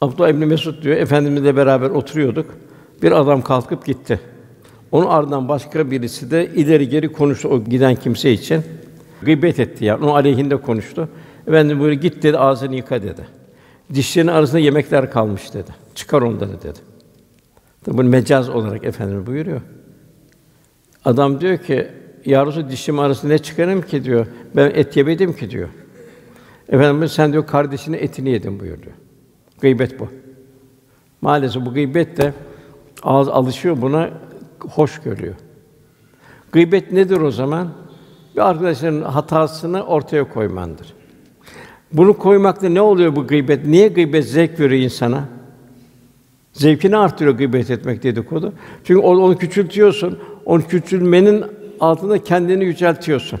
Abdullah İbni Mesud diyor, Efendimizle beraber oturuyorduk. Bir adam kalkıp gitti. Onun ardından başka birisi de ileri geri konuştu o giden kimse için. Gıybet etti yani. Onun aleyhinde konuştu. Efendim böyle git dedi, ağzını yıka dedi. Dişlerinin arasında yemekler kalmış dedi. Çıkar onları dedi. Tabi bunu mecaz olarak Efendimiz buyuruyor. Adam diyor ki, Ya dişim arasında ne çıkarım ki diyor. Ben et yemedim ki diyor. Efendimiz sen diyor kardeşinin etini yedin buyuruyor. Gıybet bu. Maalesef bu gıybet de ağız alışıyor buna, hoş görüyor. Gıybet nedir o zaman? Bir arkadaşının hatasını ortaya koymandır. Bunu koymakta ne oluyor bu gıybet? Niye gıybet zevk veriyor insana? Zevkini artırıyor gıybet etmek dedikodu. Çünkü onu küçültüyorsun. Onu küçülmenin altında kendini yüceltiyorsun.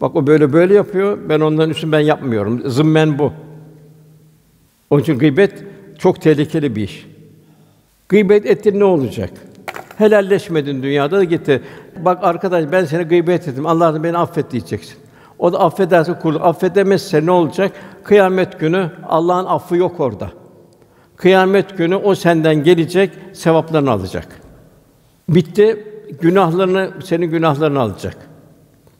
Bak o böyle böyle yapıyor. Ben ondan üstün ben yapmıyorum. Zımmen bu. Onun için gıybet çok tehlikeli bir iş. Gıybet ettin ne olacak? Helalleşmedin dünyada da gitti. Bak arkadaş ben seni gıybet ettim. Allah beni affet diyeceksin. O da affederse kul, affedemezse ne olacak? Kıyamet günü Allah'ın affı yok orada. Kıyamet günü o senden gelecek, sevaplarını alacak. Bitti, günahlarını, senin günahlarını alacak.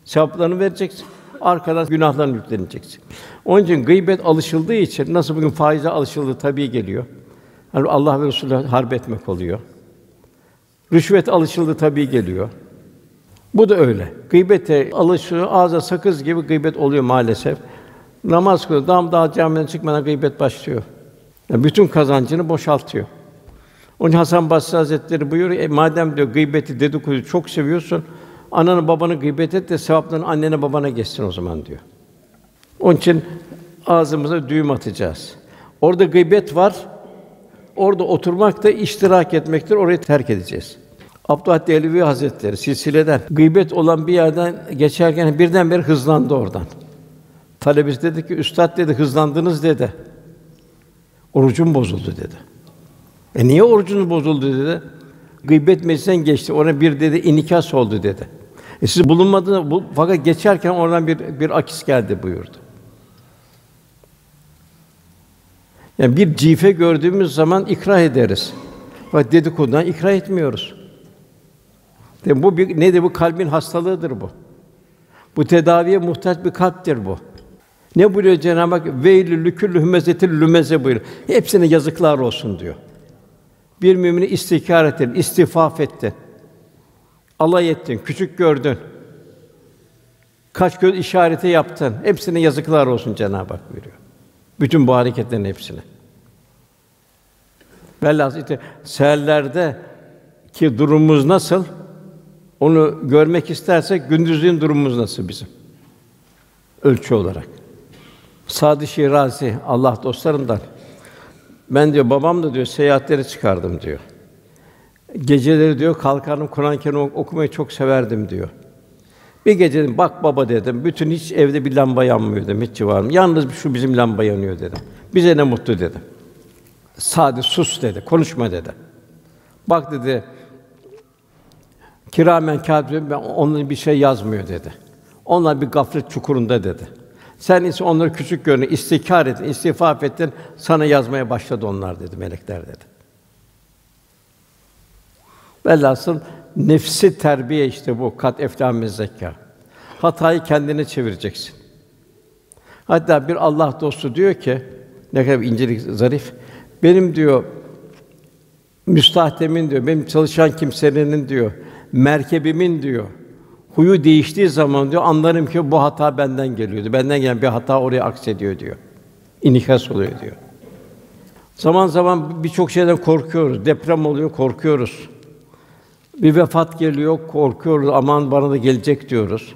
Sevaplarını vereceksin. Arkadan günahlarını yükleneceksin. Onun için gıybet alışıldığı için nasıl bugün faize alışıldı tabii geliyor. Yani Allah ve Resulü harp etmek oluyor. Rüşvet alışıldı tabii geliyor. Bu da öyle. Gıybete alışıyor, ağza sakız gibi gıybet oluyor maalesef. Namaz kılıyor, dam daha camiden çıkmadan gıybet başlıyor. Yani bütün kazancını boşaltıyor. Onun Hasan Basri Hazretleri buyuruyor, e, madem diyor gıybeti, dedikoduyu çok seviyorsun, ananı babanı gıybet et de sevapların annene babana geçsin o zaman diyor. Onun için ağzımıza düğüm atacağız. Orada gıybet var, orada oturmak da iştirak etmektir, orayı terk edeceğiz. Abdullah Dehlevi Hazretleri silsileden gıybet olan bir yerden geçerken birdenbire hızlandı oradan. Talebesi dedi ki, "Üstad dedi, hızlandınız." dedi. Orucum bozuldu dedi. E niye orucunuz bozuldu dedi. Gıybet meclisinden geçti. Ona bir dedi inikas oldu dedi. E siz bulunmadınız bu, fakat geçerken oradan bir bir akis geldi buyurdu. Yani bir cife gördüğümüz zaman ikrah ederiz. Fakat dedikodudan ikrah etmiyoruz. De bu bir nedir bu kalbin hastalığıdır bu. Bu tedaviye muhtaç bir kalptir bu. Ne buyuruyor Cenab-ı Hak? Veylü lüküllü hümezetil lümeze buyuruyor. Hepsine yazıklar olsun diyor. Bir mümini istikrar ettin, istifaf ettin. Alay ettin, küçük gördün. Kaç göz işareti yaptın. Hepsine yazıklar olsun Cenab-ı Hak buyuruyor. Bütün bu hareketlerin hepsine. Velhâsıl işte seherlerde ki durumumuz nasıl? Onu görmek istersek gündüzün durumumuz nasıl bizim? Ölçü olarak. Sadi Şirazi Allah dostlarından ben diyor babam da diyor seyahatlere çıkardım diyor. Geceleri diyor kalkardım Kur'an-ı Kerim okumayı çok severdim diyor. Bir gece dedim, bak baba dedim, bütün hiç evde bir lamba yanmıyor dedim, hiç civarım. Yalnız şu bizim lamba yanıyor dedim. Bize ne mutlu dedim. Sadi sus dedi, konuşma dedi. Bak dedi, kiramen kâtibin ben onların bir şey yazmıyor dedi. Onlar bir gaflet çukurunda dedi. Sen ise onları küçük görün, istikar ettin, istifaf ettin, sana yazmaya başladı onlar dedi, melekler dedi. Velhasıl nefsi terbiye işte bu kat eflâ zekâ. Hatayı kendine çevireceksin. Hatta bir Allah dostu diyor ki ne kadar incelik zarif. Benim diyor müstahdemin diyor, benim çalışan kimselerinin diyor, merkebimin diyor, huyu değiştiği zaman diyor anlarım ki bu hata benden geliyordu. Benden gelen bir hata oraya aksediyor diyor. İnikas oluyor diyor. Zaman zaman birçok şeyden korkuyoruz. Deprem oluyor, korkuyoruz. Bir vefat geliyor, korkuyoruz. Aman bana da gelecek diyoruz.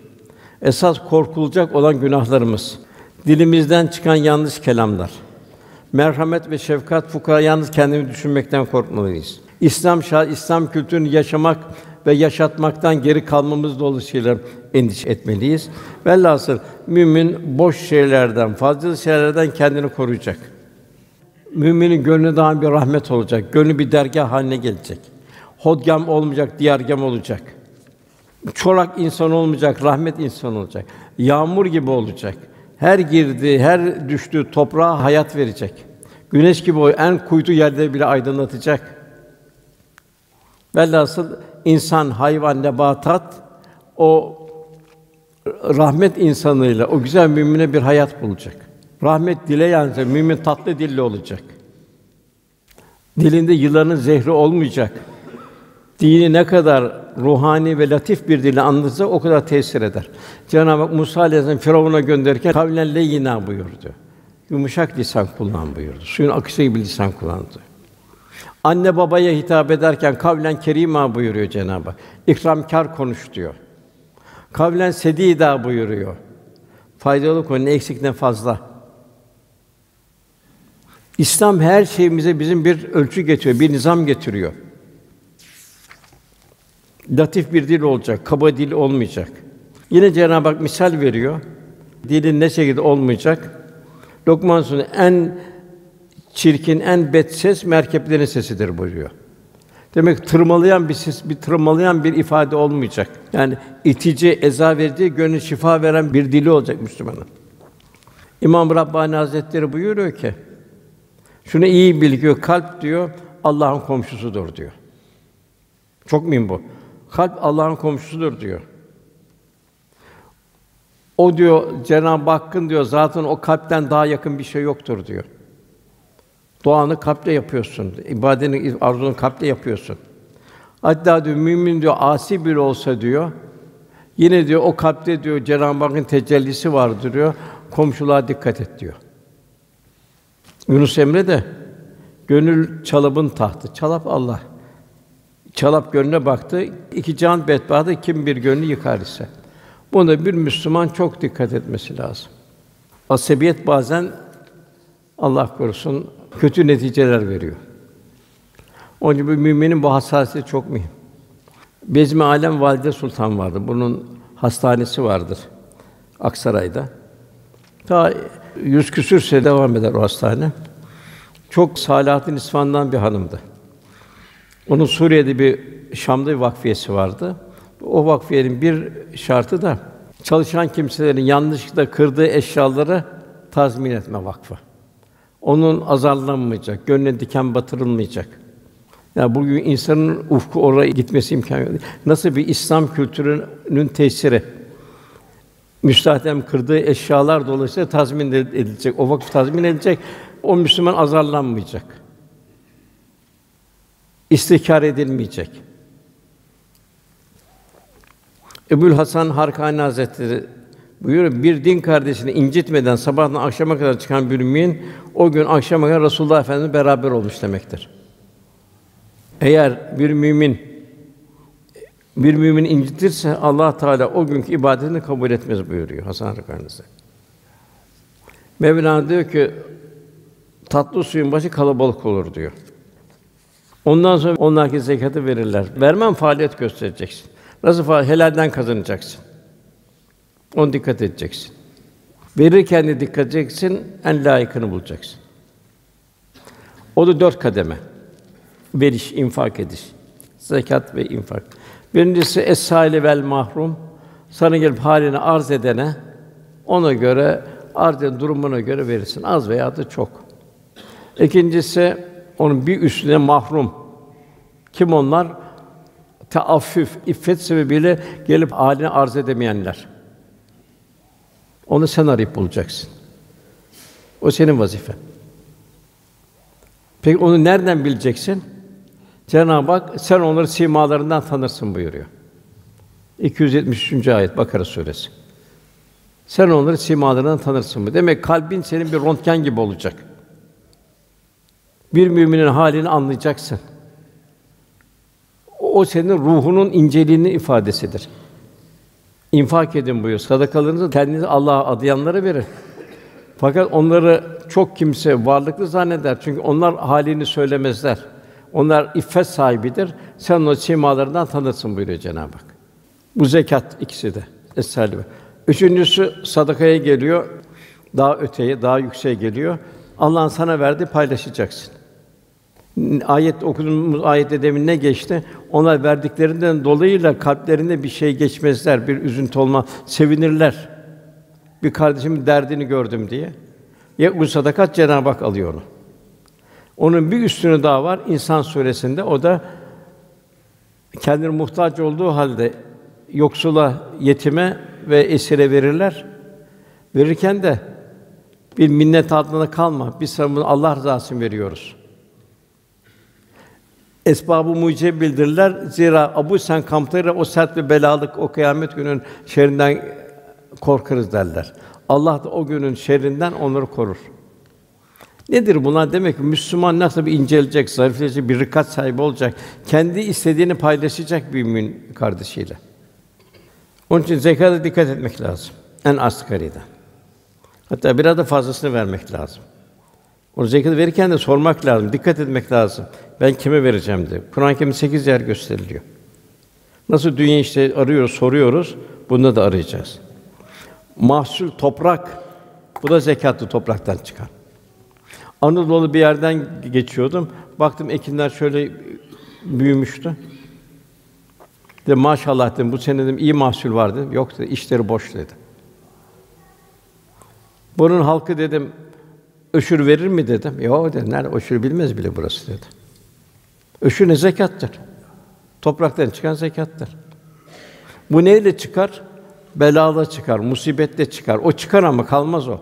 Esas korkulacak olan günahlarımız. Dilimizden çıkan yanlış kelamlar. Merhamet ve şefkat fukara yalnız kendini düşünmekten korkmalıyız. İslam şah İslam kültürünü yaşamak ve yaşatmaktan geri kalmamız dolayısıyla endişe etmeliyiz. Velhasıl mümin boş şeylerden, fazla şeylerden kendini koruyacak. Müminin gönlü daha bir rahmet olacak. Gönlü bir dergah haline gelecek. Hodgam olmayacak, diyargam olacak. Çorak insan olmayacak, rahmet insan olacak. Yağmur gibi olacak. Her girdiği, her düştüğü toprağa hayat verecek. Güneş gibi o en kuytu yerde bile aydınlatacak. Velhasıl insan, hayvan, nebatat o rahmet insanıyla o güzel mümine bir hayat bulacak. Rahmet dileyen mümin tatlı dilli olacak. Dilinde yılanın zehri olmayacak. Dini ne kadar ruhani ve latif bir dille anlatırsa o kadar tesir eder. Cenab-ı Hak Musa Aleyhisselam Firavun'a gönderirken kavlen leyyina buyurdu. Yumuşak lisan kullan buyurdu. Suyun akışı gibi lisan kullandı. Anne babaya hitap ederken kavlen kerima buyuruyor Cenab-ı Hak. İkramkar konuş diyor. Kavlen sedida buyuruyor. Faydalı konu ne eksik ne fazla. İslam her şeyimize bizim bir ölçü getiriyor, bir nizam getiriyor. Latif bir dil olacak, kaba dil olmayacak. Yine Cenab-ı Hak misal veriyor. Dilin ne şekilde olmayacak? Lokman Suresi en çirkin, en bet ses merkeplerin sesidir buyuruyor. Demek tırmalayan bir ses, bir tırmalayan bir ifade olmayacak. Yani itici, eza verici, gönül şifa veren bir dili olacak Müslümanın. İmam Rabbani Hazretleri buyuruyor ki, şunu iyi bil diyor, kalp diyor Allah'ın komşusudur diyor. Çok mühim bu. Kalp Allah'ın komşusudur diyor. O diyor Cenab-ı Hakk'ın diyor zaten o kalpten daha yakın bir şey yoktur diyor. Duanı kalple yapıyorsun. ibadetini, arzunu kalple yapıyorsun. Hatta diyor mümin diyor asi bile olsa diyor yine diyor o kalpte diyor Cenab-ı Hakk'ın tecellisi vardır diyor. Komşuluğa dikkat et diyor. Yunus Emre de gönül çalabın tahtı. Çalap Allah. Çalap gönlüne baktı. iki can bedbahtı kim bir gönlü yıkar ise. Buna bir Müslüman çok dikkat etmesi lazım. Asabiyet bazen Allah korusun kötü neticeler veriyor. Onun için müminin bu hassasiyeti çok mühim. Bezmi Alem Valide Sultan vardı. Bunun hastanesi vardır Aksaray'da. Ta yüz küsür sene devam eder o hastane. Çok Salahattin İsfan'dan bir hanımdı. Onun Suriye'de bir Şam'da bir vakfiyesi vardı. O vakfiyenin bir şartı da çalışan kimselerin yanlışlıkla kırdığı eşyaları tazmin etme vakfı. Onun azarlanmayacak, gönlüne diken batırılmayacak. Ya yani bugün insanın ufku oraya gitmesi imkanı yok. Nasıl bir İslam kültürünün tesiri? Müstahdem kırdığı eşyalar dolayısıyla tazmin edilecek. O vakıf tazmin edilecek. O Müslüman azarlanmayacak. İstikar edilmeyecek. Ebu'l Hasan Harkani Hazretleri buyuruyor bir din kardeşini incitmeden sabahtan akşama kadar çıkan bir mümin o gün akşama kadar Resulullah Efendimiz beraber olmuş demektir. Eğer bir mümin bir mümin incitirse Allah Teala o günkü ibadetini kabul etmez buyuruyor Hasan Harkani Mevlana diyor ki tatlı suyun başı kalabalık olur diyor. Ondan sonra onlar ki zekatı verirler. Vermem faaliyet göstereceksin. Nasıl faaliyet? Helalden kazanacaksın. On dikkat edeceksin. Verirken de dikkat edeceksin, en layıkını bulacaksın. O da dört kademe. Veriş, infak ediş. Zekat ve infak. Birincisi es vel mahrum. Sana gelip halini arz edene ona göre arz eden durumuna göre verirsin. Az veya da çok. İkincisi onun bir üstüne mahrum. Kim onlar? Teaffüf, iffet sebebiyle gelip halini arz edemeyenler. Onu sen arayıp bulacaksın. O senin vazifen. Peki onu nereden bileceksin? Cenab-ı Hak sen onları simalarından tanırsın buyuruyor. 273. ayet Bakara suresi. Sen onları simalarından tanırsın mı? Demek kalbin senin bir röntgen gibi olacak. Bir müminin halini anlayacaksın. O senin ruhunun inceliğinin ifadesidir. İnfak edin buyuruyor. Sadakalarınızı kendinizi Allah'a adayanlara verin. Fakat onları çok kimse varlıklı zanneder. Çünkü onlar halini söylemezler. Onlar iffet sahibidir. Sen o simalarından tanırsın buyuruyor Cenab-ı Hak. Bu zekat ikisi de. Es-salime. Üçüncüsü sadakaya geliyor. Daha öteye, daha yükseğe geliyor. Allah'ın sana verdi paylaşacaksın. Ayet okuduğumuz ayette demin ne geçti? Onlar verdiklerinden dolayıyla kalplerinde bir şey geçmezler, bir üzüntü olma, sevinirler. Bir kardeşimin derdini gördüm diye. Ya bu sadakat Cenab-ı Hak alıyor onu. Onun bir üstünü daha var İnsan suresinde. O da kendine muhtaç olduğu halde yoksula, yetime ve esire verirler. Verirken de bir minnet altında kalma. Biz sana bunu Allah rızası için veriyoruz. Esbabı mucize bildirirler. Zira Abu Sen kampları o sert ve belalık o kıyamet günün şerrinden korkarız derler. Allah da o günün şerrinden onları korur. Nedir bunlar? Demek ki Müslüman nasıl bir incelecek, zarifleyecek, bir rikat sahibi olacak, kendi istediğini paylaşacak bir mümin kardeşiyle. Onun için zekata dikkat etmek lazım. En asgariden. Hatta biraz da fazlasını vermek lazım. O zekatı verirken de sormak lazım, dikkat etmek lazım. Ben kime vereceğim diye. Kur'an-ı Kerim'de sekiz yer gösteriliyor. Nasıl dünya işte arıyoruz, soruyoruz, bunda da arayacağız. Mahsul toprak, bu da zekatlı topraktan çıkar. Anadolu bir yerden geçiyordum. Baktım ekinler şöyle büyümüştü. De maşallah dedim bu sene dedim iyi mahsul var dedim. Yok dedi işleri boş dedi. Bunun halkı dedim öşür verir mi dedim. Yok dedi. Nerede öşür bilmez bile burası dedi. Öşür ne zekattır. Topraktan çıkan zekattır. Bu neyle çıkar? Belala çıkar, musibetle çıkar. O çıkar ama kalmaz o.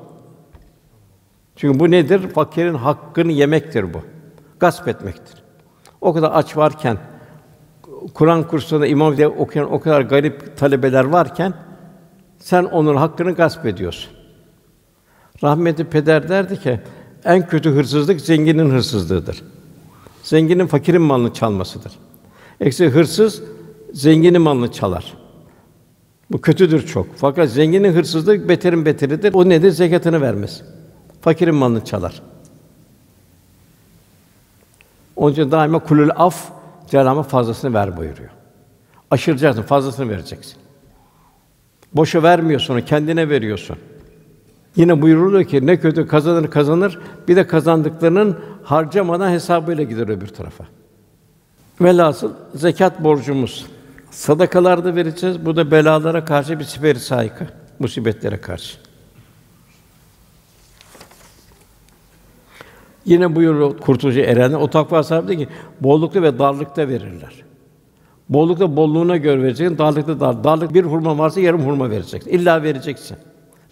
Çünkü bu nedir? Fakirin hakkını yemektir bu. Gasp etmektir. O kadar aç varken Kur'an kursunda imam diye okuyan o kadar garip talebeler varken sen onun hakkını gasp ediyorsun. Rahmetli peder derdi ki en kötü hırsızlık zenginin hırsızlığıdır. Zenginin fakirin malını çalmasıdır. Eksi hırsız zenginin malını çalar. Bu kötüdür çok. Fakat zenginin hırsızlığı beterin beteridir. O nedir? Zekatını vermez. Fakirin malını çalar. Onun için daima kulül af Cenab-ı fazlasını ver buyuruyor. Aşıracaksın, fazlasını vereceksin. Boşa vermiyorsun, kendine veriyorsun. Yine buyuruluyor ki ne kötü kazanır kazanır, bir de kazandıklarının harcamadan hesabıyla gider öbür tarafa. Velhasıl zekat borcumuz. Sadakalarda vereceğiz. Bu da belalara karşı bir siper saygı, musibetlere karşı. Yine buyuruyor kurtulucu erenler, o takva sahibi de ki bollukta ve darlıkta verirler. Bollukta bolluğuna göre vereceksin, darlıkta dar. Darlık bir hurma varsa yarım hurma vereceksin. İlla vereceksin.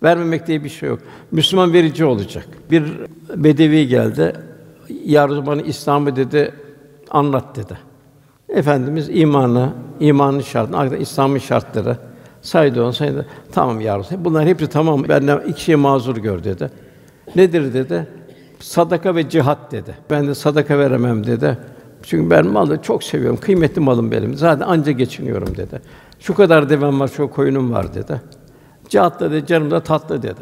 Vermemek diye bir şey yok. Müslüman verici olacak. Bir bedevi geldi. Ya bana İslam'ı dedi, anlat dedi. Efendimiz imanı, imanın şartını, İslam'ın şartları saydı onu saydı. Tamam ya Resulallah. Bunlar hepsi tamam. Benden iki şey mazur gör dedi. Nedir dedi? Sadaka ve cihat dedi. Ben de sadaka veremem dedi. Çünkü ben malı çok seviyorum. Kıymetli malım benim. Zaten anca geçiniyorum dedi. Şu kadar devem var, şu koyunum var dedi. Cihat da dedi, canım da tatlı dedi.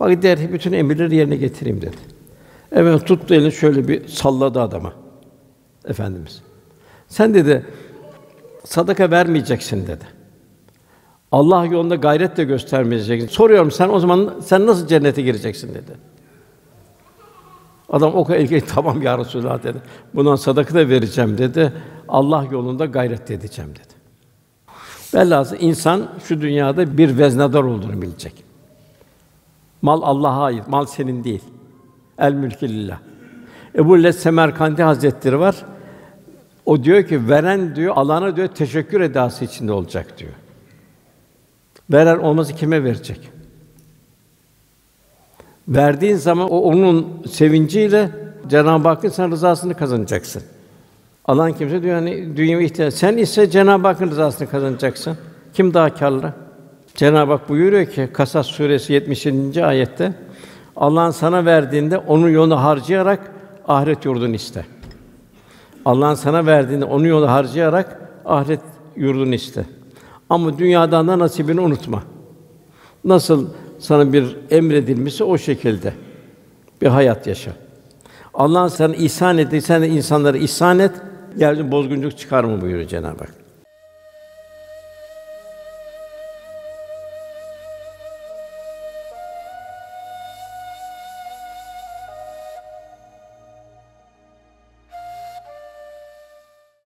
Bak der bütün emirleri yerine getireyim dedi. Evet tuttu elini şöyle bir salladı adama. Efendimiz. Sen dedi sadaka vermeyeceksin dedi. Allah yolunda gayret de göstermeyeceksin. Soruyorum sen o zaman sen nasıl cennete gireceksin dedi. Adam o kadar tamam ya Resulallah dedi. Bundan sadaka da vereceğim dedi. Allah yolunda gayret edeceğim dedi. Velhâsıl insan şu dünyada bir veznedar olduğunu bilecek. Mal Allah'a ait, mal senin değil. El mülkü lillah. Ebu Les Semerkandi Hazretleri var. O diyor ki veren diyor alana diyor teşekkür edası içinde olacak diyor. Veren olması kime verecek? Verdiğin zaman o onun sevinciyle Cenab-ı Hakk'ın sen rızasını kazanacaksın. Alan kimse diyor hani dünya ihtiyaç. Sen ise Cenab-ı Hakk'ın rızasını kazanacaksın. Kim daha kârlı? Cenab-ı Hak buyuruyor ki Kasas suresi 77. ayette Allah'ın sana verdiğinde onun yolunu harcayarak ahiret yurdunu iste. Allah'ın sana verdiğinde onun yolu harcayarak ahiret yurdunu iste. Ama dünyadan da nasibini unutma. Nasıl sana bir emredilmişse o şekilde bir hayat yaşa. Allah'ın sana ihsan ettiği sen de insanlara ihsan et. Yeryüzünde bozgunculuk çıkarma buyuruyor Cenab-ı Hak.